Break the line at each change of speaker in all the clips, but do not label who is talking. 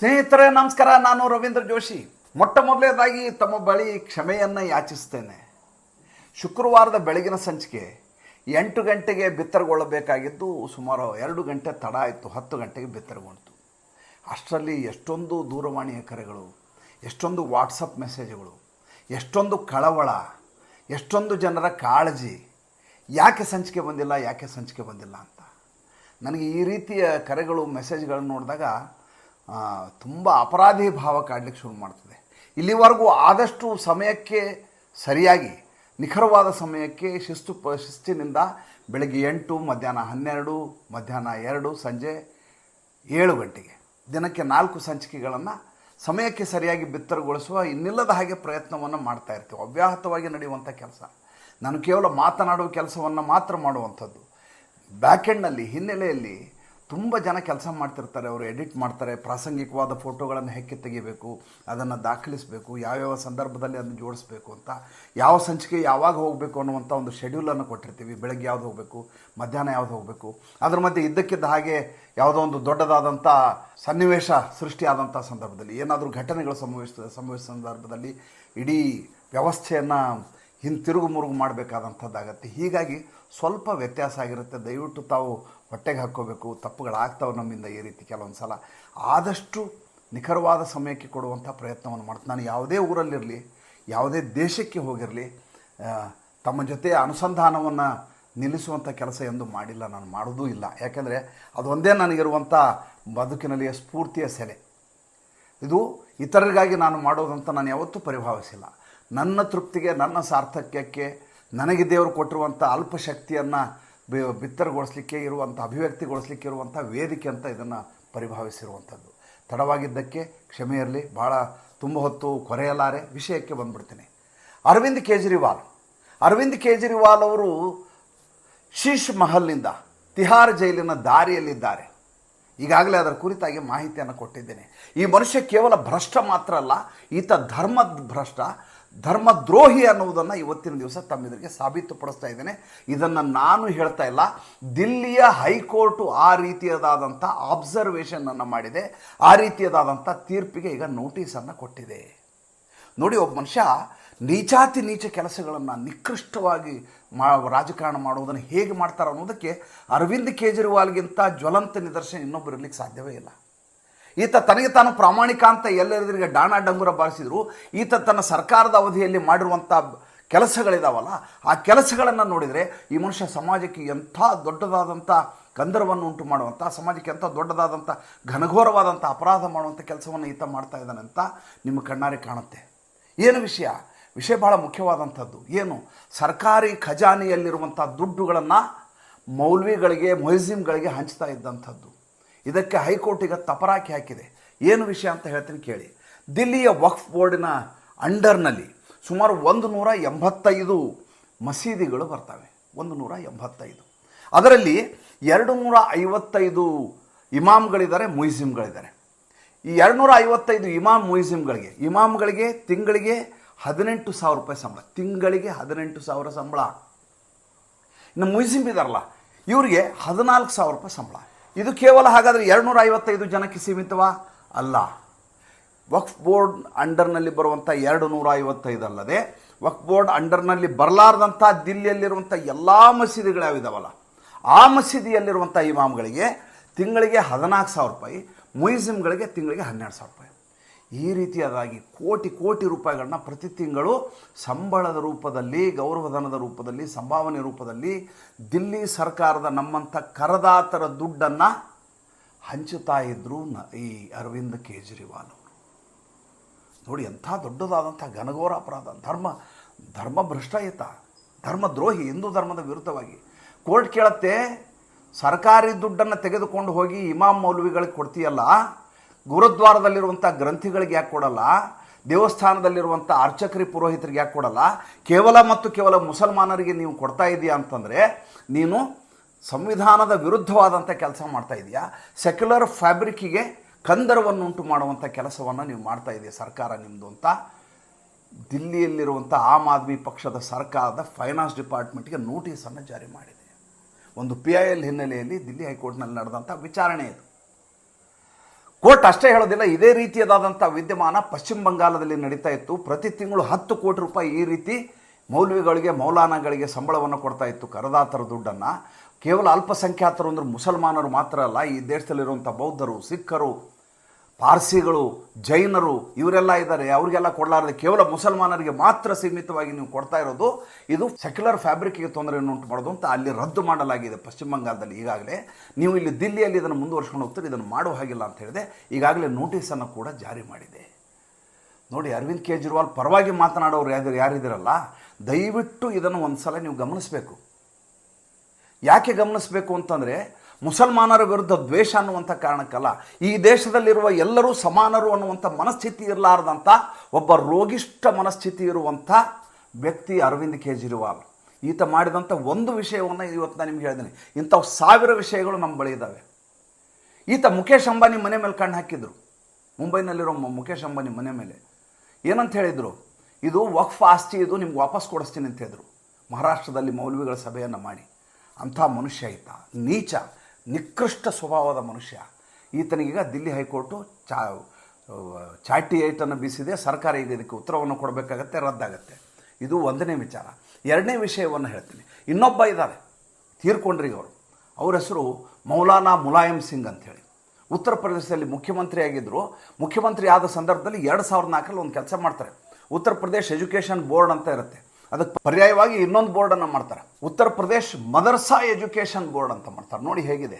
ಸ್ನೇಹಿತರೆ, ನಮಸ್ಕಾರ. ನಾನು ರವೀಂದ್ರ ಜೋಶಿ. ಮೊಟ್ಟ ಮೊದಲನೇದಾಗಿ ತಮ್ಮ ಬಳಿ ಕ್ಷಮೆಯನ್ನು ಯಾಚಿಸ್ತೇನೆ ಶುಕ್ರವಾರದ ಬೆಳಗಿನ ಸಂಚಿಕೆ ಎಂಟು ಗಂಟೆಗೆ ಬಿತ್ತರಗೊಳ್ಳಬೇಕಾಗಿದ್ದು ಸುಮಾರು ಎರಡು ಗಂಟೆ ತಡ ಆಯಿತು, ಹತ್ತು ಗಂಟೆಗೆ ಬಿತ್ತರಗೊಂಡಿತು. ಅಷ್ಟರಲ್ಲಿ ಎಷ್ಟೊಂದು ದೂರವಾಣಿಯ ಕರೆಗಳು, ಎಷ್ಟೊಂದು ವಾಟ್ಸಪ್ ಮೆಸೇಜ್ಗಳು, ಎಷ್ಟೊಂದು ಕಳವಳ, ಎಷ್ಟೊಂದು ಜನರ ಕಾಳಜಿ, ಯಾಕೆ ಸಂಚಿಕೆ ಬಂದಿಲ್ಲ, ಯಾಕೆ ಸಂಚಿಕೆ ಬಂದಿಲ್ಲ ಅಂತ. ನನಗೆ ಈ ರೀತಿಯ ಕರೆಗಳು, ಮೆಸೇಜ್ಗಳನ್ನು ನೋಡಿದಾಗ ತುಂಬ ಅಪರಾಧಿ ಭಾವ ಕಾಡಲಿಕ್ಕೆ ಶುರು ಮಾಡ್ತದೆ. ಇಲ್ಲಿವರೆಗೂ ಆದಷ್ಟು ಸಮಯಕ್ಕೆ ಸರಿಯಾಗಿ, ನಿಖರವಾದ ಸಮಯಕ್ಕೆ ಶಿಸ್ತು ಪ, ಶಿಸ್ತಿನಿಂದ ಬೆಳಗ್ಗೆ ಎಂಟು, ಮಧ್ಯಾಹ್ನ ಹನ್ನೆರಡು, ಮಧ್ಯಾಹ್ನ ಎರಡು, ಸಂಜೆ ಏಳು ಗಂಟೆಗೆ. ದಿನಕ್ಕೆ ನಾಲ್ಕು ಸಂಚಿಕೆಗಳನ್ನು ಸಮಯಕ್ಕೆ ಸರಿಯಾಗಿ ಬಿತ್ತರಗೊಳಿಸುವ ಇನ್ನಿಲ್ಲದ ಹಾಗೆ ಪ್ರಯತ್ನವನ್ನು ಮಾಡ್ತಾ ಇರ್ತೀವಿ. ಅವ್ಯಾಹತವಾಗಿ ನಡೆಯುವಂಥ ಕೆಲಸ. ನಾನು ಕೇವಲ ಮಾತನಾಡುವ ಕೆಲಸವನ್ನು ಮಾತ್ರ ಮಾಡುವಂಥದ್ದು. ಬ್ಯಾಕೆಂಡ್ನಲ್ಲಿ, ಹಿನ್ನೆಲೆಯಲ್ಲಿ ತುಂಬ ಜನ ಕೆಲಸ ಮಾಡ್ತಿರ್ತಾರೆ, ಅವರು ಎಡಿಟ್ ಮಾಡ್ತಾರೆ, ಪ್ರಾಸಂಗಿಕವಾದ ಫೋಟೋಗಳನ್ನು ಹೆಕ್ಕಿ ತೆಗಿಬೇಕು, ಅದನ್ನು ದಾಖಲಿಸಬೇಕು, ಯಾವ್ಯಾವ ಸಂದರ್ಭದಲ್ಲಿ ಅದನ್ನು ಜೋಡಿಸ್ಬೇಕು ಅಂತ. ಯಾವ ಸಂಚಿಕೆ ಯಾವಾಗ ಹೋಗಬೇಕು ಅನ್ನುವಂಥ ಒಂದು ಶೆಡ್ಯೂಲನ್ನು ಕೊಟ್ಟಿರ್ತೀವಿ. ಬೆಳಗ್ಗೆ ಯಾವ್ದು ಹೋಗಬೇಕು, ಮಧ್ಯಾಹ್ನ ಯಾವ್ದು ಹೋಗಬೇಕು. ಅದ್ರ ಮಧ್ಯೆ ಇದ್ದಕ್ಕಿದ್ದ ಹಾಗೆ ಯಾವುದೋ ಒಂದು ದೊಡ್ಡದಾದಂಥ ಸನ್ನಿವೇಶ ಸೃಷ್ಟಿಯಾದಂಥ ಸಂದರ್ಭದಲ್ಲಿ, ಏನಾದರೂ ಘಟನೆಗಳು ಸಂಭವಿಸ್ತದೆ ಸಂಭವಿಸಿದ ಸಂದರ್ಭದಲ್ಲಿ ಇಡೀ ವ್ಯವಸ್ಥೆಯನ್ನು ಹಿಂತಿರುಗು ಮುರುಗು ಮಾಡಬೇಕಾದಂಥದ್ದಾಗತ್ತೆ. ಹೀಗಾಗಿ ಸ್ವಲ್ಪ ವ್ಯತ್ಯಾಸ ಆಗಿರುತ್ತೆ. ದಯವಿಟ್ಟು ತಾವು ಹೊಟ್ಟೆಗೆ ಹಾಕ್ಕೋಬೇಕು, ತಪ್ಪುಗಳಾಗ್ತಾವೆ ನಮ್ಮಿಂದ ಈ ರೀತಿ ಕೆಲವೊಂದು ಸಲ ಆದಷ್ಟು ನಿಖರವಾದ ಸಮಯಕ್ಕೆ ಕೊಡುವಂಥ ಪ್ರಯತ್ನವನ್ನು ಮಾಡ್ತೀನಿ. ನಾನು ಯಾವುದೇ ಊರಲ್ಲಿರಲಿ, ಯಾವುದೇ ದೇಶಕ್ಕೆ ಹೋಗಿರಲಿ ತಮ್ಮ ಜೊತೆ ಅನುಸಂಧಾನವನ್ನು ನಿಲ್ಲಿಸುವಂಥ ಕೆಲಸ ಎಂದು ಮಾಡಿಲ್ಲ, ನಾನು ಮಾಡೋದೂ ಇಲ್ಲ. ಯಾಕೆಂದರೆ ಅದೊಂದೇ ನನಗಿರುವಂಥ ಬದುಕಿನಲ್ಲಿಯ ಸ್ಫೂರ್ತಿಯ ಸೆಲೆ. ಇದು ಇತರರಿಗಾಗಿ ನಾನು ಮಾಡೋದಂತ ನಾನು ಯಾವತ್ತೂ ಪರಿಭಾವಿಸಿಲ್ಲ. ನನ್ನ ತೃಪ್ತಿಗೆ, ನನ್ನ ಸಾರ್ಥಕ್ಯಕ್ಕೆ ನನಗೆ ದೇವರು ಕೊಟ್ಟಿರುವಂಥ ಅಲ್ಪ ಶಕ್ತಿಯನ್ನು ಬಿತ್ತರಗೊಳಿಸ್ಲಿಕ್ಕೆ ಇರುವಂಥ ಅಭಿವ್ಯಕ್ತಿಗೊಳಿಸ್ಲಿಕ್ಕೆ ಇರುವಂಥ ವೇದಿಕೆ ಅಂತ ಇದನ್ನು ಪರಿಭಾವಿಸಿರುವಂಥದ್ದು. ತಡವಾಗಿದ್ದಕ್ಕೆ ಕ್ಷಮೆ ಇರಲಿ ಭಾಳ ತುಂಬ ಹೊತ್ತು ಕೊರೆಯಲಾರೆ, ವಿಷಯಕ್ಕೆ ಬಂದ್ಬಿಡ್ತೀನಿ. ಅರವಿಂದ್ ಕೇಜ್ರಿವಾಲ್. ಅರವಿಂದ್ ಕೇಜ್ರಿವಾಲ್ ಅವರು ಶೀಶ್ ಮಹಲ್ನಿಂದ ತಿಹಾರ್ ಜೈಲಿನ ದಾರಿಯಲ್ಲಿದ್ದಾರೆ. ಈಗಾಗಲೇ ಅದರ ಕುರಿತಾಗಿ ಮಾಹಿತಿಯನ್ನು ಕೊಟ್ಟಿದ್ದೇನೆ. ಈ ಮನುಷ್ಯ ಕೇವಲ ಭ್ರಷ್ಟ ಮಾತ್ರ ಅಲ್ಲ, ಈತ ಧರ್ಮದ ಭ್ರಷ್ಟ ಧರ್ಮದ್ರೋಹಿ ಅನ್ನುವುದನ್ನು ಇವತ್ತಿನ ದಿವಸ ತಮ್ಮೆದುರಿಗೆ ಸಾಬೀತುಪಡಿಸ್ತಾ ಇದ್ದೇನೆ. ಇದನ್ನು ನಾನು ಹೇಳ್ತಾ ಇಲ್ಲ. ದಿಲ್ಲಿಯ ಹೈಕೋರ್ಟು ಆ ರೀತಿಯದಾದಂಥ ಆಬ್ಸರ್ವೇಷನನ್ನು ಮಾಡಿದೆ. ಆ ರೀತಿಯದಾದಂಥ ತೀರ್ಪಿಗೆ ಈಗ ನೋಟಿಸನ್ನು ಕೊಟ್ಟಿದೆ. ನೋಡಿ, ಒಬ್ಬ ಮನುಷ್ಯ ನೀಚಾತಿ ನೀಚ ಕೆಲಸಗಳನ್ನು ನಿಕೃಷ್ಟವಾಗಿ ಮಾ, ರಾಜಕಾರಣ ಮಾಡುವುದನ್ನು ಹೇಗೆ ಮಾಡ್ತಾರೆ ಅನ್ನೋದಕ್ಕೆ ಅರವಿಂದ್ ಕೇಜ್ರಿವಾಲ್ಗಿಂತ ಜ್ವಲಂತ ನಿದರ್ಶನ ಇನ್ನೊಬ್ಬರು ಇರಲಿಕ್ಕೆ ಸಾಧ್ಯವೇ ಇಲ್ಲ. ಈತ ತನಗೆ ತಾನು ಪ್ರಾಮಾಣಿಕ ಅಂತ ಎಲ್ಲರಿಗೆ ಡಾಣ ಡಂಗುರ ಬಾರಿಸಿದ್ರು. ಈತ ತನ್ನ ಸರ್ಕಾರದ ಅವಧಿಯಲ್ಲಿ ಮಾಡಿರುವಂಥ ಕೆಲಸಗಳಿದಾವಲ್ಲ, ಆ ಕೆಲಸಗಳನ್ನು ನೋಡಿದರೆ ಈ ಮನುಷ್ಯ ಸಮಾಜಕ್ಕೆ ಎಂಥ ದೊಡ್ಡದಾದಂಥ ಗಂಧರ್ವನ್ನು ಉಂಟು ಮಾಡುವಂಥ ಸಮಾಜಕ್ಕೆ ಎಂಥ ದೊಡ್ಡದಾದಂಥ ಘನಘೋರವಾದಂಥ ಅಪರಾಧ ಮಾಡುವಂಥ ಕೆಲಸವನ್ನು ಈತ ಮಾಡ್ತಾ ಇದ್ದಾನೆ ಅಂತ ನಿಮ್ಮ ಕಣ್ಣಾರೆ ಕಾಣುತ್ತೆ. ಏನು ವಿಷಯ? ವಿಷಯ ಬಹಳ ಮುಖ್ಯವಾದಂಥದ್ದು. ಏನು? ಸರ್ಕಾರಿ ಖಜಾನೆಯಲ್ಲಿರುವಂಥ ದುಡ್ಡುಗಳನ್ನು ಮೌಲ್ವಿಗಳಿಗೆ, ಮೊಯಿಸಿಮ್ಗಳಿಗೆ ಹಂಚ್ತಾ ಇದ್ದಂಥದ್ದು. ಇದಕ್ಕೆ ಹೈಕೋರ್ಟ್ ಈಗ ತಪರಾಕಿ ಹಾಕಿದೆ. ಏನು ವಿಷಯ ಅಂತ ಹೇಳ್ತೀನಿ ಕೇಳಿ. ದಿಲ್ಲಿಯ ವಕ್ಫ್ ಬೋರ್ಡಿನ ಅಂಡರ್ನಲ್ಲಿ ಸುಮಾರು ಒಂದು ನೂರ ಎಂಬತ್ತೈದು ಮಸೀದಿಗಳು ಬರ್ತವೆ. ಒಂದು ನೂರ ಎಂಬತ್ತೈದು ಅದರಲ್ಲಿ ಎರಡು ನೂರ ಐವತ್ತೈದು ಇಮಾಮ್ಗಳಿದ್ದಾರೆ ಮುಯಿಸಿಮ್ಗಳಿದ್ದಾರೆ ಈ ಎರಡುನೂರ ಐವತ್ತೈದು ಇಮಾಮ್ ಮುಯಿಸಿಮ್ಗಳಿಗೆ ಇಮಾಮ್ಗಳಿಗೆ ತಿಂಗಳಿಗೆ ಹದಿನೆಂಟು ಸಾವಿರ ರೂಪಾಯಿ ಸಂಬಳ, ತಿಂಗಳಿಗೆ ಹದಿನೆಂಟು ಸಾವಿರ ಸಂಬಳ. ಇನ್ನು ಮುಯಿಸಿಮ್ ಇದಾರಲ್ಲ, ಇವರಿಗೆ ಹದಿನಾಲ್ಕು ಸಾವಿರ ರೂಪಾಯಿ ಸಂಬಳ. ಇದು ಕೇವಲ ಹಾಗಾದರೆ ಎರಡುನೂರ ಐವತ್ತೈದು ಜನಕ್ಕೆ ಸೀಮಿತವಾ? ಅಲ್ಲ. ವಕ್ಫ್ ಬೋರ್ಡ್ ಅಂಡರ್ನಲ್ಲಿ ಬರುವಂಥ ಎರಡು ನೂರ ಐವತ್ತೈದು ಅಲ್ಲದೆ, ವಕ್ಫ್ ಬೋರ್ಡ್ ಅಂಡರ್ನಲ್ಲಿ ಬರಲಾರ್ದಂಥ ದಿಲ್ಲಿಯಲ್ಲಿರುವಂಥ ಎಲ್ಲ ಮಸೀದಿಗಳು ಯಾವಿದಾವಲ್ಲ, ಆ ಮಸೀದಿಯಲ್ಲಿರುವಂಥ ಇಮಾಮ್ಗಳಿಗೆ ತಿಂಗಳಿಗೆ ಹದಿನಾಲ್ಕು ಸಾವಿರ ರೂಪಾಯಿ ಮುಯಿಸಿಮ್ಗಳಿಗೆ ತಿಂಗಳಿಗೆ ಹನ್ನೆರಡು ಸಾವಿರ ರೂಪಾಯಿ. ಈ ರೀತಿಯಾದಾಗಿ ಕೋಟಿ ಕೋಟಿ ರೂಪಾಯಿಗಳನ್ನ ಪ್ರತಿ ತಿಂಗಳು ಸಂಬಳದ ರೂಪದಲ್ಲಿ, ಗೌರವಧನದ ರೂಪದಲ್ಲಿ, ಸಂಭಾವನೆ ರೂಪದಲ್ಲಿ ದಿಲ್ಲಿ ಸರ್ಕಾರದ ನಮ್ಮಂಥ ಕರದಾತರ ದುಡ್ಡನ್ನು ಹಂಚುತ್ತಾ ಇದ್ದರು ನ ಈ ಅರವಿಂದ್ ಕೇಜ್ರಿವಾಲ್ ಅವರು. ನೋಡಿ, ಎಂಥ ದೊಡ್ಡದಾದಂಥ ಘನಘೋರ ಅಪರಾಧ ಧರ್ಮ ಧರ್ಮಭ್ರಷ್ಟಾಯಿತ ಧರ್ಮದ್ರೋಹಿ, ಹಿಂದೂ ಧರ್ಮದ ವಿರುದ್ಧವಾಗಿ. ಕೋರ್ಟ್ ಕೇಳತ್ತೆ, ಸರ್ಕಾರಿ ದುಡ್ಡನ್ನು ತೆಗೆದುಕೊಂಡು ಹೋಗಿ ಇಮಾಮ್ ಮೌಲ್ವಿಗಳಿಗೆ ಕೊಡ್ತೀಯಲ್ಲ ಗುರುದ್ವಾರದಲ್ಲಿರುವಂಥ ಗ್ರಂಥಿಗಳಿಗೆ ಯಾಕೆ ಕೊಡಲ್ಲ? ದೇವಸ್ಥಾನದಲ್ಲಿರುವಂಥ ಅರ್ಚಕರಿ ಪುರೋಹಿತರಿಗೆ ಯಾಕೆ ಕೊಡಲ್ಲ? ಕೇವಲ ಮತ್ತು ಕೇವಲ ಮುಸಲ್ಮಾನರಿಗೆ ನೀವು ಕೊಡ್ತಾ ಇದೆಯಾ ಅಂತಂದರೆ, ನೀನು ಸಂವಿಧಾನದ ವಿರುದ್ಧವಾದಂಥ ಕೆಲಸ ಮಾಡ್ತಾ ಇದೆಯಾ? ಸೆಕ್ಯುಲರ್ ಫ್ಯಾಬ್ರಿಕ್ಕಿಗೆ ಕಂದರವನ್ನು ಉಂಟು ಮಾಡುವಂಥ ಕೆಲಸವನ್ನು ನೀವು ಮಾಡ್ತಾ ಇದೆಯಾ ಸರ್ಕಾರ ನಿಮ್ಮದು ಅಂತ? ದಿಲ್ಲಿಯಲ್ಲಿರುವಂಥ ಆಮ್ ಆದ್ಮಿ ಪಕ್ಷದ ಸರ್ಕಾರದ ಫೈನಾನ್ಸ್ ಡಿಪಾರ್ಟ್ಮೆಂಟ್ಗೆ ನೋಟಿಸನ್ನು ಜಾರಿ ಮಾಡಿದೆ. ಒಂದು ಪಿ ಐ ಎಲ್ ಹಿನ್ನೆಲೆಯಲ್ಲಿ ದಿಲ್ಲಿ ಹೈಕೋರ್ಟ್ನಲ್ಲಿ ನಡೆದಂಥ ವಿಚಾರಣೆ ಇದು. ಕೋರ್ಟ್ ಅಷ್ಟೇ ಹೇಳೋದಿಲ್ಲ, ಇದೇ ರೀತಿಯದಾದಂಥ ವಿದ್ಯಮಾನ ಪಶ್ಚಿಮ ಬಂಗಾಳದಲ್ಲಿ ನಡೀತಾ ಇತ್ತು. ಪ್ರತಿ ತಿಂಗಳು ಹತ್ತು ಕೋಟಿ ರೂಪಾಯಿ ಈ ರೀತಿ ಮೌಲ್ವಿಗಳಿಗೆ, ಮೌಲಾನಗಳಿಗೆ ಸಂಬಳವನ್ನು ಕೊಡ್ತಾ ಇತ್ತು ಕರದಾತರ ದುಡ್ಡನ್ನು. ಕೇವಲ ಅಲ್ಪಸಂಖ್ಯಾತರು ಅಂದ್ರೆ ಮುಸಲ್ಮಾನರು ಮಾತ್ರ ಅಲ್ಲ, ಈ ದೇಶದಲ್ಲಿರುವಂಥ ಬೌದ್ಧರು, ಸಿಖ್ಖರು ಪಾರ್ಸಿಗಳು, ಜೈನರು ಇವರೆಲ್ಲ ಇದ್ದಾರೆ. ಅವರಿಗೆಲ್ಲ ಕೊಡಲಾರದೆ ಕೇವಲ ಮುಸಲ್ಮಾನರಿಗೆ ಮಾತ್ರ ಸೀಮಿತವಾಗಿ ನೀವು ಕೊಡ್ತಾ ಇರೋದು. ಇದು ಸೆಕ್ಯುಲರ್ ಫ್ಯಾಬ್ರಿಕ್ಗೆ ತೊಂದರೆಯನ್ನು ಉಂಟು ಮಾಡೋದು ಅಂತ ಅಲ್ಲಿ ರದ್ದು ಮಾಡಲಾಗಿದೆ ಪಶ್ಚಿಮ ಬಂಗಾಳದಲ್ಲಿ. ಈಗಾಗಲೇ ನೀವು ಇಲ್ಲಿ ದಿಲ್ಲಿಯಲ್ಲಿ ಇದನ್ನು ಮುಂದುವರ್ಸ್ಕೊಂಡು ಹೋಗ್ತಾರೆ, ಇದನ್ನು ಮಾಡುವ ಹಾಗಿಲ್ಲ ಅಂತ ಹೇಳಿದೆ. ಈಗಾಗಲೇ ನೋಟಿಸನ್ನು ಕೂಡ ಜಾರಿ ಮಾಡಿದೆ. ನೋಡಿ, ಅರವಿಂದ್ ಕೇಜ್ರಿವಾಲ್ ಪರವಾಗಿ ಮಾತನಾಡೋರು ಯಾರು ಯಾರಿದ್ದೀರಲ್ಲ, ದಯವಿಟ್ಟು ಇದನ್ನು ಒಂದು ಸಲ ನೀವು ಗಮನಿಸಬೇಕು. ಯಾಕೆ ಗಮನಿಸಬೇಕು ಅಂತಂದರೆ ಮುಸಲ್ಮಾನರ ವಿರುದ್ಧ ದ್ವೇಷ ಅನ್ನುವಂಥ ಕಾರಣಕ್ಕಲ್ಲ. ಈ ದೇಶದಲ್ಲಿರುವ ಎಲ್ಲರೂ ಸಮಾನರು ಅನ್ನುವಂಥ ಮನಸ್ಥಿತಿ ಇರಲಾರ್ದಂಥ ಒಬ್ಬ ರೋಗಿಷ್ಠ ಮನಸ್ಥಿತಿ ಇರುವಂಥ ವ್ಯಕ್ತಿ ಅರವಿಂದ್ ಕೇಜ್ರಿವಾಲ್. ಈತ ಮಾಡಿದಂಥ ಒಂದು ವಿಷಯವನ್ನು ಇವತ್ತು ನಾನು ನಿಮ್ಗೆ ಹೇಳಿದ್ದೀನಿ ಇಂಥವು ಸಾವಿರ ವಿಷಯಗಳು ನಮ್ಮ ಬಳಿ ಇದ್ದಾವೆ. ಈತ ಮುಖೇಶ್ ಅಂಬಾನಿ ಮನೆ ಮೇಲೆ ಕಣ್ಣು ಹಾಕಿದ್ರು. ಮುಂಬೈನಲ್ಲಿರೋ ಮುಖೇಶ್ ಅಂಬಾನಿ ಮನೆ ಮೇಲೆ. ಏನಂತ ಹೇಳಿದರು? ಇದು ವಕ್ಫ್ ಆಸ್ತಿ, ಇದು ನಿಮ್ಗೆ ವಾಪಸ್ ಕೊಡಿಸ್ತೀನಿ ಅಂತ ಹೇಳಿದ್ರು. ಮಹಾರಾಷ್ಟ್ರದಲ್ಲಿ ಮೌಲ್ವಿಗಳ ಸಭೆಯನ್ನು ಮಾಡಿ. ಅಂಥ ಮನುಷ್ಯ ಈತ. ನೀಚ. ನಿಕೃಷ್ಟ ಸ್ವಭಾವದ ಮನುಷ್ಯ. ಈತನಿಗೀಗ ದಿಲ್ಲಿ ಹೈಕೋರ್ಟು ಚಾ ಚಾಟಿ ಏಟನ್ನು ಬೀಸಿದೆ. ಸರ್ಕಾರ ಈಗ ಇದಕ್ಕೆ ಉತ್ತರವನ್ನು ಕೊಡಬೇಕಾಗತ್ತೆ, ರದ್ದಾಗತ್ತೆ. ಇದು ಒಂದನೇ ವಿಚಾರ. ಎರಡನೇ ವಿಷಯವನ್ನು ಹೇಳ್ತೀನಿ. ಇನ್ನೊಬ್ಬ ಇದ್ದಾರೆ, ತೀರ್ಕೊಂಡ್ರಿ ಅವರು ಅವ್ರ ಹೆಸರು ಮೌಲಾನಾ ಮುಲಾಯಂ ಸಿಂಗ್ ಅಂಥೇಳಿ ಉತ್ತರ ಪ್ರದೇಶದಲ್ಲಿ ಮುಖ್ಯಮಂತ್ರಿ ಆಗಿದ್ದರು ಮುಖ್ಯಮಂತ್ರಿ ಆದ ಸಂದರ್ಭದಲ್ಲಿ ಎರಡು ಸಾವಿರದ ನಾಲ್ಕರಲ್ಲಿ ಒಂದು ಕೆಲಸ ಮಾಡ್ತಾರೆ. ಉತ್ತರ ಪ್ರದೇಶ್ ಎಜುಕೇಷನ್ ಬೋರ್ಡ್ ಅಂತ ಇರುತ್ತೆ. ಅದಕ್ಕೆ ಪರ್ಯಾಯವಾಗಿ ಇನ್ನೊಂದು ಬೋರ್ಡನ್ನು ಮಾಡ್ತಾರೆ. ಉತ್ತರ ಪ್ರದೇಶ್ ಮದರ್ಸಾ ಎಜುಕೇಷನ್ ಬೋರ್ಡ್ ಅಂತ ಮಾಡ್ತಾರೆ. ನೋಡಿ ಹೇಗಿದೆ.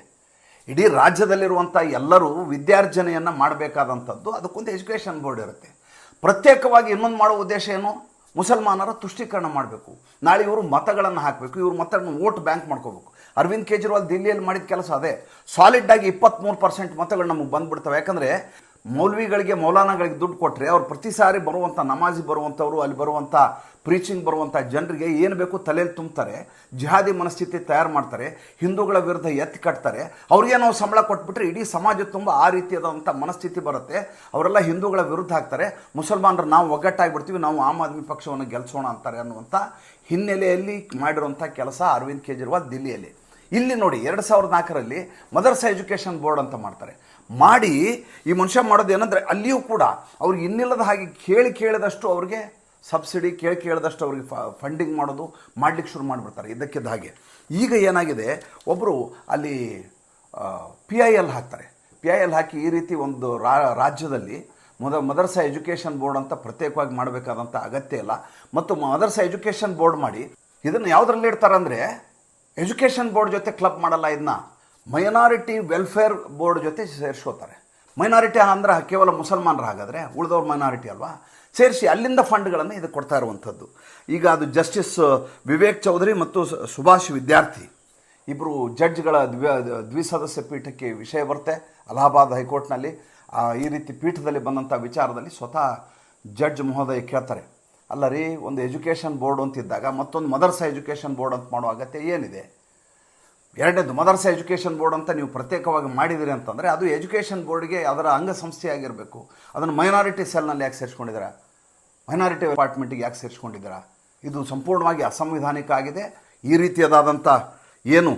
ಇಡೀ ರಾಜ್ಯದಲ್ಲಿರುವಂಥ ಎಲ್ಲರೂ ವಿದ್ಯಾರ್ಜನೆಯನ್ನು ಮಾಡಬೇಕಾದಂಥದ್ದು ಅದಕ್ಕೊಂದು ಎಜುಕೇಷನ್ ಬೋರ್ಡ್ ಇರುತ್ತೆ. ಪ್ರತ್ಯೇಕವಾಗಿ ಇನ್ನೊಂದು ಮಾಡೋ ಉದ್ದೇಶ ಏನು? ಮುಸಲ್ಮಾನರ ತುಷ್ಟೀಕರಣ ಮಾಡಬೇಕು. ನಾಳೆ ಇವರು ಮತಗಳನ್ನು ಹಾಕಬೇಕು. ಇವರು ಮತಗಳನ್ನು ವೋಟ್ ಬ್ಯಾಂಕ್ ಮಾಡ್ಕೋಬೇಕು. ಅರವಿಂದ್ ಕೇಜ್ರಿವಾಲ್ ದಿಲ್ಲಿಯಲ್ಲಿ ಮಾಡಿದ ಕೆಲಸ ಅದೇ. ಸಾಲಿಡ್ ಆಗಿ ಇಪ್ಪತ್ತ್ಮೂರು ಪರ್ಸೆಂಟ್ ಮತಗಳು ನಮಗೆ ಬಂದುಬಿಡ್ತವೆ. ಯಾಕಂದರೆ ಮೌಲ್ವಿಗಳಿಗೆ, ಮೌಲಾನಾಗಳಿಗೆ ದುಡ್ಡು ಕೊಟ್ಟರೆ ಅವ್ರು ಪ್ರತಿ ಸಾರಿ ಬರುವಂಥ ನಮಾಜಿ ಬರುವಂಥವ್ರು ಅಲ್ಲಿ ಬರುವಂಥ ಪ್ರೀಚಿಂಗ್ ಬರುವಂಥ ಜನರಿಗೆ ಏನು ಬೇಕು ತಲೆಯಲ್ಲಿ ತುಂಬ್ತಾರೆ, ಜಿಹಾದಿ ಮನಸ್ಥಿತಿ ತಯಾರು ಮಾಡ್ತಾರೆ, ಹಿಂದೂಗಳ ವಿರುದ್ಧ ಎತ್ತಿ ಕಟ್ತಾರೆ, ಅವ್ರಿಗೆ ನಾವು ಸಂಬಳ ಕೊಟ್ಬಿಟ್ರೆ ಇಡೀ ಸಮಾಜ ತುಂಬ ಆ ರೀತಿಯಾದಂಥ ಮನಸ್ಥಿತಿ ಬರುತ್ತೆ. ಅವರೆಲ್ಲ ಹಿಂದೂಗಳ ವಿರುದ್ಧ ಹಾಕ್ತಾರೆ ಮುಸಲ್ಮಾನರು ನಾವು ಒಗ್ಗಟ್ಟಾಗಿಬಿಡ್ತೀವಿ, ನಾವು ಆಮ್ ಆದ್ಮಿ ಪಕ್ಷವನ್ನು ಗೆಲ್ಲಿಸೋಣ ಅಂತಾರೆ ಅನ್ನುವಂಥ ಹಿನ್ನೆಲೆಯಲ್ಲಿ ಮಾಡಿರುವಂಥ ಕೆಲಸ ಅರವಿಂದ್ ಕೇಜ್ರಿವಾಲ್ ದಿಲ್ಲಿಯಲ್ಲಿ. ಇಲ್ಲಿ ನೋಡಿ, ಎರಡು ಸಾವಿರದ ನಾಲ್ಕರಲ್ಲಿ ಮದರ್ಸಾ ಎಜುಕೇಷನ್ ಬೋರ್ಡ್ ಅಂತ ಮಾಡ್ತಾರೆ. ಮಾಡಿ ಈ ಮನುಷ್ಯ ಮಾಡೋದು ಏನಂದರೆ ಅಲ್ಲಿಯೂ ಕೂಡ ಅವ್ರಿಗೆ ಇನ್ನಿಲ್ಲದ ಹಾಗೆ ಕೇಳಿ ಕೇಳಿದಷ್ಟು ಅವ್ರಿಗೆ ಸಬ್ಸಿಡಿ ಕೇಳಿ ಕೇಳಿದಷ್ಟು ಅವ್ರಿಗೆ ಫಂಡಿಂಗ್ ಮಾಡೋದು ಮಾಡ್ಲಿಕ್ಕೆ ಶುರು ಮಾಡಿಬಿಡ್ತಾರೆ, ಇದಕ್ಕಿದ್ದ ಹಾಗೆ. ಈಗ ಏನಾಗಿದೆ ಒಬ್ಬರು ಅಲ್ಲಿ ಪಿ ಐ ಎಲ್ ಹಾಕ್ತಾರೆ. ಪಿ ಐ ಎಲ್ ಹಾಕಿ ಈ ರೀತಿ ಒಂದು ರಾಜ್ಯದಲ್ಲಿ ಮೊದ, ಮದರ್ಸ ಎಜುಕೇಷನ್ ಬೋರ್ಡ್ ಅಂತ ಪ್ರತ್ಯೇಕವಾಗಿ ಮಾಡಬೇಕಾದಂಥ ಅಗತ್ಯ ಇಲ್ಲ. ಮತ್ತು ಮದರ್ಸಾ ಎಜುಕೇಷನ್ ಬೋರ್ಡ್ ಮಾಡಿ, ಇದನ್ನು ಯಾವುದರಲ್ಲಿ ಇಡ್ತಾರೆ ಅಂದರೆ, ಎಜುಕೇಷನ್ ಬೋರ್ಡ್ ಜೊತೆ ಕ್ಲಬ್ ಮಾಡಲ್ಲ ಇದನ್ನ ಮೈನಾರಿಟಿ ವೆಲ್ಫೇರ್ ಬೋರ್ಡ್ ಜೊತೆ ಸೇರಿಸ್ಕೋತಾರೆ. ಮೈನಾರಿಟಿ ಅಂದ್ರೆ ಕೇವಲ ಮುಸಲ್ಮಾನರು ಹಾಗಾದರೆ, ಉಳಿದವ್ರು ಮೈನಾರಿಟಿ ಅಲ್ವಾ? ಸೇರಿಸಿ ಅಲ್ಲಿಂದ ಫಂಡ್ಗಳನ್ನು ಇದು ಕೊಡ್ತಾ ಇರುವಂಥದ್ದು. ಈಗ ಅದು ಜಸ್ಟಿಸ್ ವಿವೇಕ್ ಚೌಧರಿ ಮತ್ತು ಸುಭಾಷ್ ವಿದ್ಯಾರ್ಥಿ. ಇಬ್ಬರು ಜಡ್ಜ್ಗಳ ದ್ವಿ ದ್ವಿಸದಸ್ಯ ಪೀಠಕ್ಕೆ ವಿಷಯ ಬರುತ್ತೆ ಅಲಹಾಬಾದ್ ಹೈಕೋರ್ಟ್ನಲ್ಲಿ. ಈ ರೀತಿ ಪೀಠದಲ್ಲಿ ಬಂದಂಥ ವಿಚಾರದಲ್ಲಿ ಸ್ವತಃ ಜಡ್ಜ್ ಮಹೋದಯ ಕೇಳ್ತಾರೆ. ಅಲ್ಲ ರೀ, ಒಂದು ಎಜುಕೇಷನ್ ಬೋರ್ಡ್ ಅಂತಿದ್ದಾಗ ಮತ್ತೊಂದು ಮದರ್ಸ ಎಜುಕೇಷನ್ ಬೋರ್ಡ್ ಅಂತ ಮಾಡೋ ಅಗತ್ಯ ಏನಿದೆ? ಎರಡನೇದು ಮದರ್ಸ ಎಜುಕೇಷನ್ ಬೋರ್ಡ್ ಅಂತ ನೀವು ಪ್ರತ್ಯೇಕವಾಗಿ ಮಾಡಿದಿರಿ ಅಂತಂದರೆ ಅದು ಎಜುಕೇಷನ್ ಬೋರ್ಡ್ಗೆ ಅದರ ಅಂಗಸಂಸ್ಥೆಯಾಗಿರಬೇಕು. ಅದನ್ನು ಮೈನಾರಿಟಿ ಸೆಲ್ನಲ್ಲಿ ಯಾಕೆ ಸೇರಿಸ್ಕೊಂಡಿದ್ದೀರಾ? ಮೈನಾರಿಟಿ ಡಿಪಾರ್ಟ್ಮೆಂಟಿಗೆ ಯಾಕೆ ಸೇರಿಸ್ಕೊಂಡಿದ್ದೀರಾ? ಇದು ಸಂಪೂರ್ಣವಾಗಿ ಅಸಂವಿಧಾನಿಕ ಆಗಿದೆ. ಈ ರೀತಿಯದಾದಂಥ ಏನು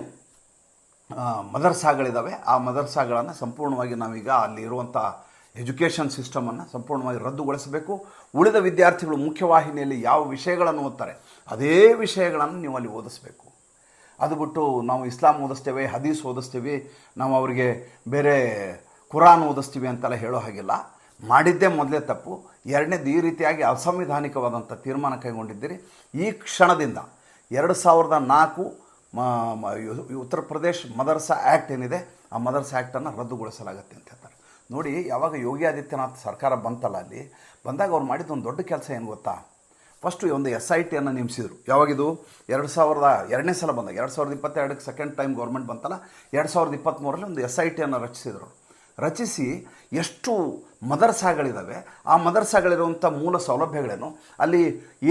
ಮದರ್ಸಾಗಳಿದ್ದಾವೆ ಆ ಮದರ್ಸಾಗಳನ್ನು ಸಂಪೂರ್ಣವಾಗಿ ನಾವೀಗ ಅಲ್ಲಿ ಇರುವಂಥ ಎಜುಕೇಷನ್ ಸಿಸ್ಟಮನ್ನು ಸಂಪೂರ್ಣವಾಗಿ ರದ್ದುಗೊಳಿಸಬೇಕು. ಉಳಿದ ವಿದ್ಯಾರ್ಥಿಗಳು ಮುಖ್ಯವಾಹಿನಿಯಲ್ಲಿ ಯಾವ ವಿಷಯಗಳನ್ನು ಓದ್ತಾರೆ, ಅದೇ ವಿಷಯಗಳನ್ನು ನೀವು ಅಲ್ಲಿ ಓದಿಸ್ಬೇಕು. ಅದು ಬಿಟ್ಟು ನಾವು ಇಸ್ಲಾಂ ಓದಿಸ್ತೇವೆ, ಹದೀಸ್ ಓದಿಸ್ತೀವಿ, ನಾವು ಅವರಿಗೆ ಬೇರೆ ಕುರಾನ್ ಓದಿಸ್ತೀವಿ ಅಂತೆಲ್ಲ ಹೇಳೋ ಹಾಗಿಲ್ಲ. ಮಾಡಿದ್ದೇ ಮೊದಲೇ ತಪ್ಪು. ಎರಡನೇದು ಈ ರೀತಿಯಾಗಿ ಅಸಂವಿಧಾನಿಕವಾದಂಥ ತೀರ್ಮಾನ ಕೈಗೊಂಡಿದ್ದೀರಿ. ಈ ಕ್ಷಣದಿಂದ ಎರಡು ಸಾವಿರದ ನಾಲ್ಕು ಉತ್ತರ ಪ್ರದೇಶ್ ಮದರ್ಸಾ ಆ್ಯಕ್ಟ್ ಏನಿದೆ, ಆ ಮದರ್ಸಾ ಆ್ಯಕ್ಟನ್ನು ರದ್ದುಗೊಳಿಸಲಾಗುತ್ತೆ ಅಂತ ಹೇಳ್ತಾರೆ. ನೋಡಿ, ಯಾವಾಗ ಯೋಗಿ ಆದಿತ್ಯನಾಥ್ ಸರ್ಕಾರ ಬಂತಲ್ಲ ಅಲ್ಲಿ, ಬಂದಾಗ ಅವ್ರು ಮಾಡಿದ ಒಂದು ದೊಡ್ಡ ಕೆಲಸ ಏನು ಗೊತ್ತಾ? ಫಸ್ಟು ಒಂದು ಎಸ್ ಐ ಟಿಯನ್ನು ನೇಮಿಸಿದರು. ಯಾವಾಗಿದು? ಎರಡು ಸಾವಿರದ ಎರಡನೇ ಸಲ ಬಂದಾಗ ಎರಡು ಸಾವಿರದ ಇಪ್ಪತ್ತೆರಡಕ್ಕೆ ಸೆಕೆಂಡ್ ಟೈಮ್ ಗೌರ್ಮೆಂಟ್ ಬಂತಲ್ಲ, ಎರಡು ಸಾವಿರದ ಇಪ್ಪತ್ತ್ಮೂರಲ್ಲಿ ಒಂದು ಎಸ್ ಐ ಟಿಯನ್ನು ರಚಿಸಿದರು. ರಚಿಸಿ ಎಷ್ಟು ಮದರ್ಸಾಗಳಿದ್ದಾವೆ ಆ ಮದರ್ಸಾಗಳಿರುವಂಥ ಮೂಲ ಸೌಲಭ್ಯಗಳೇನು, ಅಲ್ಲಿ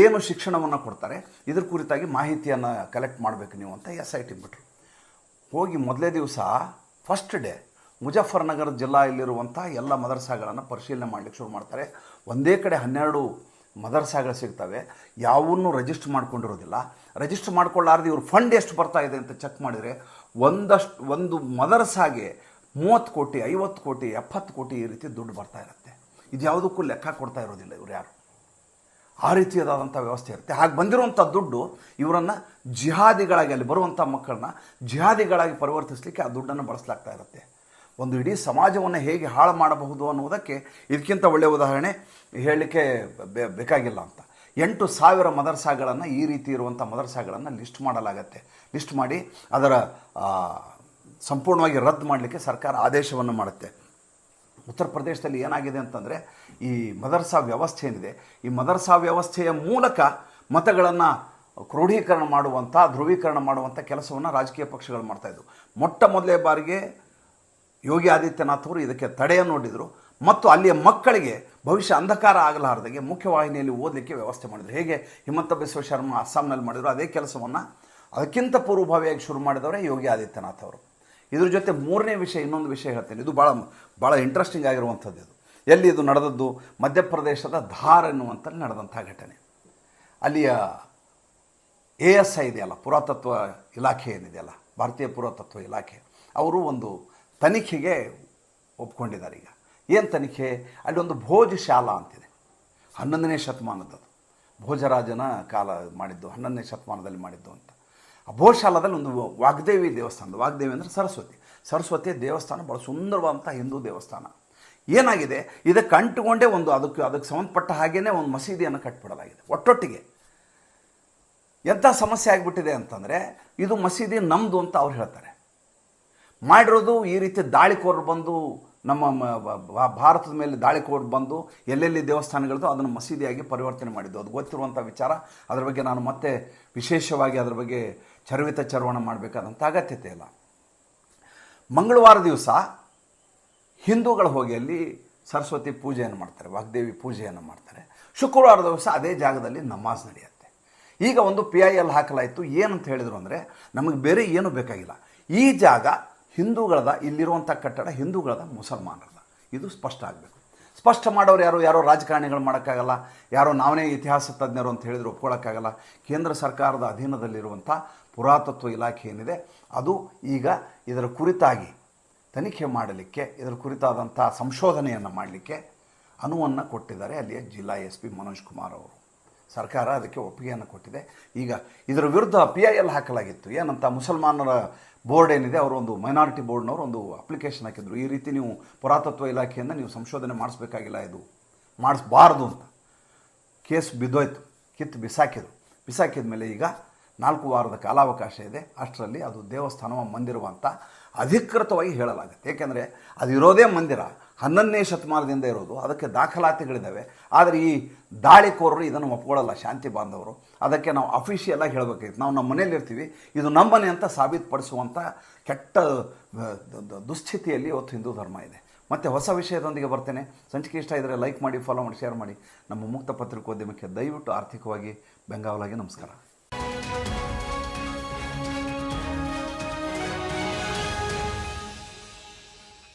ಏನು ಶಿಕ್ಷಣವನ್ನು ಕೊಡ್ತಾರೆ, ಇದ್ರ ಕುರಿತಾಗಿ ಮಾಹಿತಿಯನ್ನು ಕಲೆಕ್ಟ್ ಮಾಡಬೇಕು ನೀವು ಅಂತ ಎಸ್ ಐ ಟಿ ಬಿಟ್ರು. ಹೋಗಿ ಮೊದಲೇ ದಿವಸ ಫಸ್ಟ್ ಡೇ ಮುಜಫರ್ನಗರ ಜಿಲ್ಲೆಯಲ್ಲಿರುವಂಥ ಎಲ್ಲ ಮದರ್ಸಾಗಳನ್ನು ಪರಿಶೀಲನೆ ಮಾಡಲಿಕ್ಕೆ ಶುರು ಮಾಡ್ತಾರೆ. ಒಂದೇ ಕಡೆ ಹನ್ನೆರಡು ಮದರ್ಸಾಗಳು ಸಿಗ್ತವೆ ಯಾವನ್ನೂ ರಿಜಿಸ್ಟರ್ ಮಾಡ್ಕೊಂಡಿರೋದಿಲ್ಲ. ರಿಜಿಸ್ಟರ್ ಮಾಡ್ಕೊಳ್ಳಾರ್ದು ಇವ್ರ ಫಂಡ್ ಎಷ್ಟು ಬರ್ತಾ ಇದೆ ಅಂತ ಚೆಕ್ ಮಾಡಿದರೆ ಒಂದಷ್ಟು, ಒಂದು ಮದರ್ಸಾಗೆ ಮೂವತ್ತು ಕೋಟಿ, ಐವತ್ತು ಕೋಟಿ, ಎಪ್ಪತ್ತು ಕೋಟಿ ಈ ರೀತಿ ದುಡ್ಡು ಬರ್ತಾ ಇರುತ್ತೆ. ಇದು ಯಾವುದಕ್ಕೂ ಲೆಕ್ಕ ಕೊಡ್ತಾ ಇರೋದಿಲ್ಲ ಇವ್ರು ಯಾರು. ಆ ರೀತಿಯಾದಂಥ ವ್ಯವಸ್ಥೆ ಇರುತ್ತೆ. ಹಾಗೆ ಬಂದಿರುವಂಥ ದುಡ್ಡು ಇವರನ್ನು ಜಿಹಾದಿಗಳಾಗಿ, ಅಲ್ಲಿ ಬರುವಂಥ ಮಕ್ಕಳನ್ನ ಜಿಹಾದಿಗಳಾಗಿ ಪರಿವರ್ತಿಸಲಿಕ್ಕೆ ಆ ದುಡ್ಡನ್ನು ಬಳಸಲಾಗ್ತಾ ಇರುತ್ತೆ. ಒಂದು ಇಡೀ ಸಮಾಜವನ್ನು ಹೇಗೆ ಹಾಳು ಮಾಡಬಹುದು ಅನ್ನುವುದಕ್ಕೆ ಇದಕ್ಕಿಂತ ಒಳ್ಳೆಯ ಉದಾಹರಣೆ ಹೇಳಲಿಕ್ಕೆ ಬೇಕಾಗಿಲ್ಲ ಅಂತ. ಎಂಟು ಸಾವಿರ ಮದರ್ಸಾಗಳನ್ನು ಈ ರೀತಿ ಇರುವಂಥ ಮದರ್ಸಾಗಳನ್ನು ಲಿಸ್ಟ್ ಮಾಡಲಾಗತ್ತೆ. ಲಿಸ್ಟ್ ಮಾಡಿ ಅದರ ಸಂಪೂರ್ಣವಾಗಿ ರದ್ದು ಮಾಡಲಿಕ್ಕೆ ಸರ್ಕಾರ ಆದೇಶವನ್ನು ಮಾಡುತ್ತೆ. ಉತ್ತರ ಪ್ರದೇಶದಲ್ಲಿ ಏನಾಗಿದೆ ಅಂತಂದರೆ ಈ ಮದರ್ಸಾ ವ್ಯವಸ್ಥೆ ಏನಿದೆ? ಈ ಮದರ್ಸಾ ವ್ಯವಸ್ಥೆಯ ಮೂಲಕ ಮತಗಳನ್ನು ಕ್ರೋಢೀಕರಣ ಮಾಡುವಂಥ ಧ್ರುವೀಕರಣ ಮಾಡುವಂಥ ಕೆಲಸವನ್ನು ರಾಜಕೀಯ ಪಕ್ಷಗಳು ಮಾಡ್ತಾಯಿದ್ವು ಮೊಟ್ಟ ಮೊದಲೇ ಬಾರಿಗೆ ಯೋಗಿ ಆದಿತ್ಯನಾಥ್ ಅವರು ಇದಕ್ಕೆ ತಡೆಯನ್ನು ನೋಡಿದರು. ಮತ್ತು ಅಲ್ಲಿಯ ಮಕ್ಕಳಿಗೆ ಭವಿಷ್ಯ ಅಂಧಕಾರ ಆಗಲಾರದಾಗೆ ಮುಖ್ಯವಾಹಿನಿಯಲ್ಲಿ ಓದಲಿಕ್ಕೆ ವ್ಯವಸ್ಥೆ ಮಾಡಿದರು. ಹೇಗೆ? ಹಿಮಂತ ಬಿಸ್ವ ಶರ್ಮ ಅಸ್ಸಾಂನಲ್ಲಿ ಮಾಡಿದರು. ಅದೇ ಕೆಲಸವನ್ನು ಅದಕ್ಕಿಂತ ಪೂರ್ವಭಾವಿಯಾಗಿ ಶುರು ಮಾಡಿದವರೇ ಯೋಗಿ ಆದಿತ್ಯನಾಥ್ ಅವರು. ಇದ್ರ ಜೊತೆ ಮೂರನೇ ವಿಷಯ, ಇನ್ನೊಂದು ವಿಷಯ ಹೇಳ್ತೇನೆ. ಇದು ಭಾಳ ಭಾಳ ಇಂಟ್ರೆಸ್ಟಿಂಗ್ ಆಗಿರುವಂಥದ್ದು ಇದು. ಎಲ್ಲಿ ಇದು ನಡೆದದ್ದು? ಮಧ್ಯಪ್ರದೇಶದ ಧಾರ್ ಎನ್ನುವಂಥಲ್ಲಿ ನಡೆದಂಥ ಘಟನೆ. ಅಲ್ಲಿಯ ಎ ಎಸ್ ಐ ಇದೆಯಲ್ಲ, ಪುರಾತತ್ವ ಇಲಾಖೆ ಏನಿದೆಯಲ್ಲ, ಭಾರತೀಯ ಪುರಾತತ್ವ ಇಲಾಖೆ. ಅವರು ಒಂದು ತನಿಖೆಗೆ ಒಪ್ಕೊಂಡಿದ್ದಾರೆ ಈಗ. ಏನು ತನಿಖೆ? ಅಲ್ಲಿ ಒಂದು ಭೋಜಶಾಲಾ ಅಂತಿದೆ. ಹನ್ನೊಂದನೇ ಶತಮಾನದದು. ಭೋಜರಾಜನ ಕಾಲ ಮಾಡಿದ್ದು, ಹನ್ನೊಂದನೇ ಶತಮಾನದಲ್ಲಿ ಮಾಡಿದ್ದು ಅಂತ. ಆ ಭೋಜಶಾಲಾದಲ್ಲಿ ಒಂದು ವಾಗ್ದೇವಿ ದೇವಸ್ಥಾನ ವಾಗ್ದೇವಿ ಅಂದರೆ ಸರಸ್ವತಿ. ಸರಸ್ವತಿಯ ದೇವಸ್ಥಾನ ಭಾಳ ಸುಂದರವಾದಂಥ ಹಿಂದೂ ದೇವಸ್ಥಾನ. ಏನಾಗಿದೆ? ಇದಕ್ಕೆ ಅಂಟುಕೊಂಡೇ ಒಂದು ಅದಕ್ಕೆ ಅದಕ್ಕೆ ಸಂಬಂಧಪಟ್ಟ ಹಾಗೇ ಒಂದು ಮಸೀದಿಯನ್ನು ಕಟ್ಬಿಡಲಾಗಿದೆ. ಒಟ್ಟೊಟ್ಟಿಗೆ. ಎಂಥ ಸಮಸ್ಯೆ ಆಗಿಬಿಟ್ಟಿದೆ ಅಂತಂದರೆ, ಇದು ಮಸೀದಿ ನಮ್ಮದು ಅಂತ ಅವ್ರು ಹೇಳ್ತಾರೆ. ಮಾಡಿರೋದು ಈ ರೀತಿ ದಾಳಿಕೋರರು ಬಂದು ನಮ್ಮ ಭಾರತದ ಮೇಲೆ ದಾಳಿಕೋರರು ಬಂದು ಎಲ್ಲೆಲ್ಲಿ ದೇವಸ್ಥಾನಗಳದ್ದು ಅದನ್ನು ಮಸೀದಿಯಾಗಿ ಪರಿವರ್ತನೆ ಮಾಡಿದ್ದು. ಅದು ಗೊತ್ತಿರುವಂಥ ವಿಚಾರ. ಅದರ ಬಗ್ಗೆ ನಾನು ಮತ್ತೆ ವಿಶೇಷವಾಗಿ ಅದರ ಬಗ್ಗೆ ಚರ್ವಿತ ಚರ್ವಣ ಮಾಡಬೇಕಾದಂಥ ಅಗತ್ಯತೆ ಇಲ್ಲ. ಮಂಗಳವಾರ ದಿವಸ ಹಿಂದೂಗಳು ಹೋಗಿ ಅಲ್ಲಿ ಸರಸ್ವತಿ ಪೂಜೆಯನ್ನು ಮಾಡ್ತಾರೆ, ವಾಗ್ದೇವಿ ಪೂಜೆಯನ್ನು ಮಾಡ್ತಾರೆ. ಶುಕ್ರವಾರ ದಿವಸ ಅದೇ ಜಾಗದಲ್ಲಿ ನಮಾಜ್ ನಡೆಯುತ್ತೆ. ಈಗ ಒಂದು ಪಿ ಐ ಎಲ್ ಹಾಕಲಾಯಿತು. ಏನಂತ ಹೇಳಿದ್ರು ಅಂದರೆ ನಮಗೆ ಬೇರೆ ಏನೂ ಬೇಕಾಗಿಲ್ಲ. ಈ ಜಾಗ ಹಿಂದೂಗಳದ ಇಲ್ಲಿರುವಂಥ ಕಟ್ಟಡ ಹಿಂದೂಗಳದ, ಮುಸಲ್ಮಾನರದ. ಇದು ಸ್ಪಷ್ಟ ಆಗಬೇಕು. ಸ್ಪಷ್ಟ ಮಾಡೋರು ಯಾರು? ಯಾರೋ ರಾಜಕಾರಣಿಗಳು ಮಾಡೋಕ್ಕಾಗಲ್ಲ. ಯಾರೋ ನಾವೇ ಇತಿಹಾಸ ತಜ್ಞರು ಅಂತ ಹೇಳಿದ್ರು ಒಪ್ಕೊಳ್ಳೋಕ್ಕಾಗಲ್ಲ ಕೇಂದ್ರ ಸರ್ಕಾರದ ಅಧೀನದಲ್ಲಿರುವಂಥ ಪುರಾತತ್ವ ಇಲಾಖೆ ಏನಿದೆ, ಅದು ಈಗ ಇದರ ಕುರಿತಾಗಿ ತನಿಖೆ ಮಾಡಲಿಕ್ಕೆ, ಇದರ ಕುರಿತಾದಂಥ ಸಂಶೋಧನೆಯನ್ನು ಮಾಡಲಿಕ್ಕೆ ಅನುವನ್ನು ಕೊಟ್ಟಿದ್ದಾರೆ ಅಲ್ಲಿಯ ಜಿಲ್ಲಾ ಎಸ್ ಪಿ ಮನೋಜ್ ಕುಮಾರ್ ಅವರು. ಸರ್ಕಾರ ಅದಕ್ಕೆ ಒಪ್ಪಿಗೆಯನ್ನು ಕೊಟ್ಟಿದೆ. ಈಗ ಇದರ ವಿರುದ್ಧ ಪಿ ಐ ಎಲ್ ಹಾಕಲಾಗಿತ್ತು. ಏನಂತ ಮುಸಲ್ಮಾನರ ಬೋರ್ಡ್ ಏನಿದೆ, ಅವರು ಒಂದು ಮೈನಾರಿಟಿ ಬೋರ್ಡ್ನವರು ಒಂದು ಅಪ್ಲಿಕೇಶನ್ ಹಾಕಿದ್ರು. ಈ ರೀತಿ ನೀವು ಪುರಾತತ್ವ ಇಲಾಖೆಯಿಂದ ನೀವು ಸಂಶೋಧನೆ ಮಾಡಿಸ್ಬೇಕಾಗಿಲ್ಲ ಇದು. ಮಾಡಿಸ್ಬಾರ್ದು ಅಂತ. ಕೇಸ್ ಬಿದ್ದೋಯ್ತು. ಕಿತ್ತು ಬಿಸಾಕಿದ್ರು. ಬಿಸಾಕಿದ ಮೇಲೆ ಈಗ ನಾಲ್ಕು ವಾರದ ಕಾಲಾವಕಾಶ ಇದೆ. ಅಷ್ಟರಲ್ಲಿ ಅದು ದೇವಸ್ಥಾನವ ಮಂದಿರವ ಅಂತ ಅಧಿಕೃತವಾಗಿ ಹೇಳಲಾಗುತ್ತೆ. ಏಕೆಂದರೆ ಅದು ಇರೋದೇ ಮಂದಿರ. ಹನ್ನೊಂದನೇ ಶತಮಾನದಿಂದ ಇರೋದು. ಅದಕ್ಕೆ ದಾಖಲಾತಿಗಳಿದ್ದಾವೆ. ಆದರೆ ಈ ದಾಳಿಕೋರರು ಇದನ್ನು ಒಪ್ಕೊಳ್ಳಲ್ಲ, ಶಾಂತಿ ಬಾಂಧವರು. ಅದಕ್ಕೆ ನಾವು ಅಫಿಷಿಯಲ್ ಆಗಿ ಹೇಳಬೇಕಾಗಿತ್ತು. ನಾವು ನಮ್ಮ ಮನೇಲಿ ಇರ್ತೀವಿ. ಇದು ನಮ್ಮನೆ ಅಂತ ಸಾಬೀತುಪಡಿಸುವಂಥ ಕೆಟ್ಟ ದುಸ್ಥಿತಿಯಲ್ಲಿ ಇವತ್ತು ಹಿಂದೂ ಧರ್ಮ ಇದೆ. ಮತ್ತು ಹೊಸ ವಿಷಯದೊಂದಿಗೆ ಬರ್ತೇನೆ. ಸಂಚಿಕೆ ಇಷ್ಟ ಇದ್ದರೆ ಲೈಕ್ ಮಾಡಿ ಫಾಲೋ ಮಾಡಿ ಶೇರ್ ಮಾಡಿ. ನಮ್ಮ ಮುಕ್ತ ಪತ್ರಿಕೋದ್ಯಮಕ್ಕೆ ದಯವಿಟ್ಟು ಆರ್ಥಿಕವಾಗಿ ಬೆಂಗಾವಲಾಗಿ ನಮಸ್ಕಾರ.